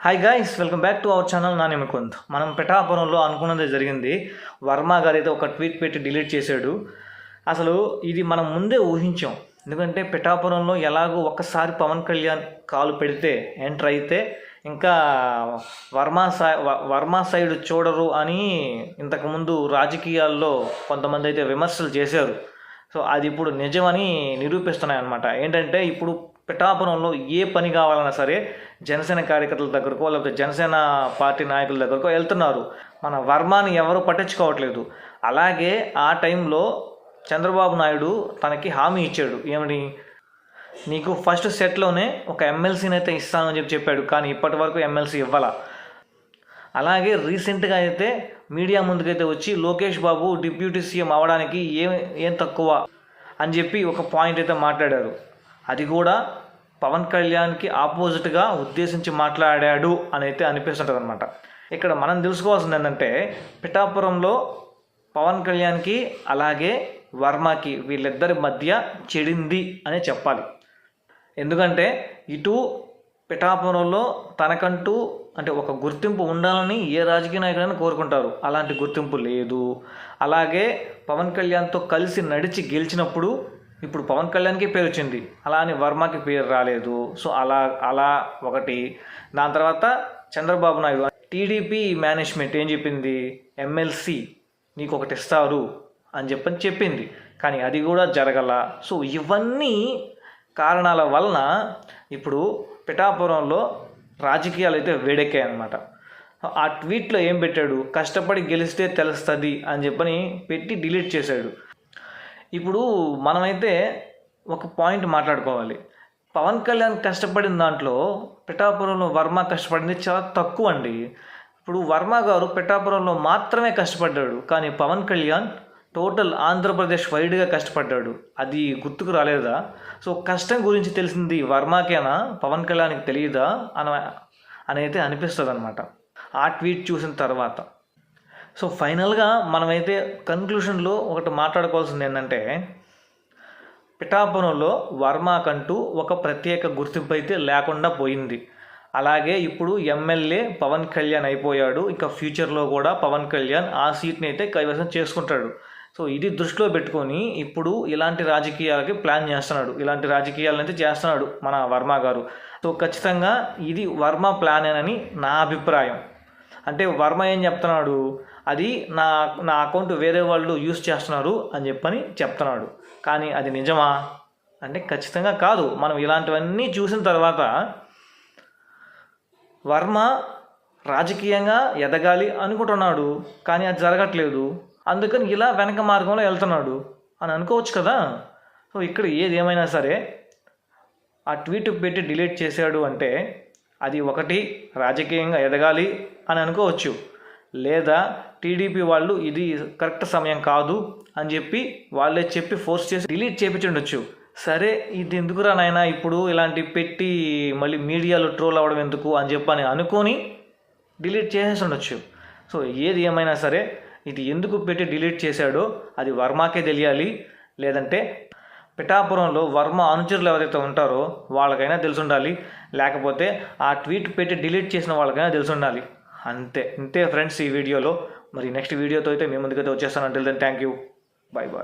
Hi guys welcome back to our channel నా నిమికుంద్ మనం పిఠాపురంలో అనుకున్నదే జరిగింది. వర్మ గారు అయితే ఒక ట్వీట్ పెట్టి డిలీట్ చేశాడు. అసలు ఇది మనం ముందే ఊహించాం. ఎందుకంటే పిఠాపురంలో ఎలాగో ఒక్కసారి పవన్ కళ్యాణ్ కాలు పెడితే ఎంటర్ అయితే ఇంకా వర్మ సై వర్మ సైడ్ చూడరు అని ఇంతకుముందు రాజకీయాల్లో కొంతమంది అయితే విమర్శలు చేశారు. సో అది ఇప్పుడు నిజమని నిరూపిస్తున్నాయి అనమాట ఏంటంటే ఇప్పుడు పిఠాపురంలో ఏ పని కావాలన్నా సరే జనసేన కార్యకర్తల దగ్గరకో లేకపోతే జనసేన పార్టీ నాయకుల దగ్గరకో వెళ్తున్నారు. మన వర్మని ఎవరు పట్టించుకోవట్లేదు. అలాగే ఆ టైంలో చంద్రబాబు నాయుడు తనకి హామీ ఇచ్చాడు. ఏమని? నీకు ఫస్ట్ సెట్లోనే ఒక ఎమ్మెల్సీని అయితే ఇస్తానని చెప్పి చెప్పాడు కానీ ఇప్పటి వరకు ఎమ్మెల్సీ ఇవ్వాల? అలాగే రీసెంట్గా అయితే మీడియా ముందుకైతే వచ్చి లోకేష్ బాబు డిప్యూటీ సీఎం అవడానికి ఏం ఏం తక్కువ అని చెప్పి ఒక పాయింట్ అయితే మాట్లాడారు. అది కూడా పవన్ కళ్యాణ్కి ఆపోజిట్గా ఉద్దేశించి మాట్లాడాడు అని అయితే అనిపిస్తుంటుంది అనమాట ఇక్కడ మనం తెలుసుకోవాల్సింది ఏంటంటే పిఠాపురంలో పవన్ కళ్యాణ్కి అలాగే వర్మకి వీళ్ళిద్దరి మధ్య చెడింది అనే చెప్పాలి. ఎందుకంటే ఇటు పిఠాపురంలో తనకంటూ అంటే ఒక గుర్తింపు ఉండాలని ఏ రాజకీయ నాయకుడైనా కోరుకుంటారు. అలాంటి గుర్తింపు లేదు. అలాగే పవన్ కళ్యాణ్తో కలిసి నడిచి గెలిచినప్పుడు ఇప్పుడు పవన్ కళ్యాణ్కి పేరు వచ్చింది అలా అని వర్మకి పేరు రాలేదు. సో అలా అలా ఒకటి. దాని తర్వాత చంద్రబాబు నాయుడు. టీడీపీ మేనేజ్మెంట్ ఏం చెప్పింది? ఎమ్మెల్సీ నీకు ఒకటి ఇస్తారు అని చెప్పని చెప్పింది. కానీ అది కూడా జరగల. సో ఇవన్నీ కారణాల వలన ఇప్పుడు పిఠాపురంలో రాజకీయాలు అయితే వేడెక్కాయి అనమాట ఆ ట్వీట్లో ఏం పెట్టాడు? కష్టపడి గెలిస్తే తెలుస్తుంది అని చెప్పని పెట్టి డిలీట్ చేశాడు. ఇప్పుడు మనమైతే ఒక పాయింట్ మాట్లాడుకోవాలి. పవన్ కళ్యాణ్ కష్టపడిన దాంట్లో పిఠాపురంలో వర్మ కష్టపడింది చాలా తక్కువ అండి. ఇప్పుడు వర్మ గారు పిఠాపురంలో మాత్రమే కష్టపడ్డాడు. కానీ పవన్ కళ్యాణ్ టోటల్ ఆంధ్రప్రదేశ్ వైడ్గా కష్టపడ్డాడు. అది గుర్తుకు రాలేదా? సో కష్టం గురించి తెలిసింది వర్మకేనా? పవన్ కళ్యాణ్కి తెలియదా అని అని అయితే అనిపిస్తుంది అనమాట ఆ ట్వీట్ చూసిన తర్వాత. సో ఫైనల్గా మనమైతే కన్క్లూషన్లో ఒకటి మాట్లాడుకోవాల్సింది ఏంటంటే పిఠాపురంలో వర్మకంటూ ఒక ప్రత్యేక గుర్తింపు అయితే లేకుండా పోయింది. అలాగే ఇప్పుడు ఎమ్మెల్యే పవన్ కళ్యాణ్ అయిపోయాడు. ఇంకా ఫ్యూచర్లో కూడా పవన్ కళ్యాణ్ ఆ సీట్ని అయితే కైవసం చేసుకుంటాడు. సో ఇది దృష్టిలో పెట్టుకొని ఇప్పుడు ఇలాంటి రాజకీయాలకి ప్లాన్ చేస్తున్నాడు. ఇలాంటి రాజకీయాలను అయితే చేస్తున్నాడు మన వర్మ గారు. సో ఖచ్చితంగా ఇది వర్మ ప్లాన్ అని నా అభిప్రాయం. అంటే వర్మ ఏం చెప్తున్నాడు? అది నా నా అకౌంట్ వేరే వాళ్ళు యూస్ చేస్తున్నారు అని చెప్పని చెప్తున్నాడు. కానీ అది నిజమా? అంటే ఖచ్చితంగా కాదు. మనం ఇలాంటివన్నీ చూసిన తర్వాత వర్మ రాజకీయంగా ఎదగాలి అనుకుంటున్నాడు కానీ అది జరగట్లేదు. అందుకని ఇలా వెనక మార్గంలో వెళ్తున్నాడు అని అనుకోవచ్చు కదా? సో ఇక్కడ ఏది ఏమైనా సరే ఆ ట్వీట్ పెట్టి డిలీట్ చేశాడు అంటే అది ఒకటి రాజకీయంగా ఎదగాలి అని అనుకోవచ్చు. లేదా టీడీపీ వాళ్ళు ఇది కరెక్ట్ సమయం కాదు అని చెప్పి వాళ్ళే చెప్పి ఫోర్స్ చేసి డిలీట్ చేపించుండొచ్చు. సరే ఇది ఎందుకురా నాయన ఇప్పుడు ఇలాంటి పెట్టి మళ్ళీ మీడియాలో ట్రోల్ అవ్వడం ఎందుకు అని చెప్పని అనుకొని డిలీట్ చేసేసి ఉండొచ్చు సో ఏది ఏమైనా సరే ఇది ఎందుకు పెట్టి డిలీట్ చేశాడో అది వర్మకే తెలియాలి. లేదంటే పిఠాపురంలో వర్మ అనుచరులు ఎవరైతే ఉంటారో వాళ్ళకైనా తెలిసి ఉండాలి లేకపోతే ఆ ట్వీట్ పెట్టి డిలీట్ చేసిన వాళ్ళకైనా తెలిసి ఉండాలి అంతే. ఇంతే ఫ్రెండ్స్ ఈ వీడియోలో. మరి నెక్స్ట్ వీడియోతో అయితే మేము ముందుకైతే వచ్చేస్తాను అంటే then thank you bye bye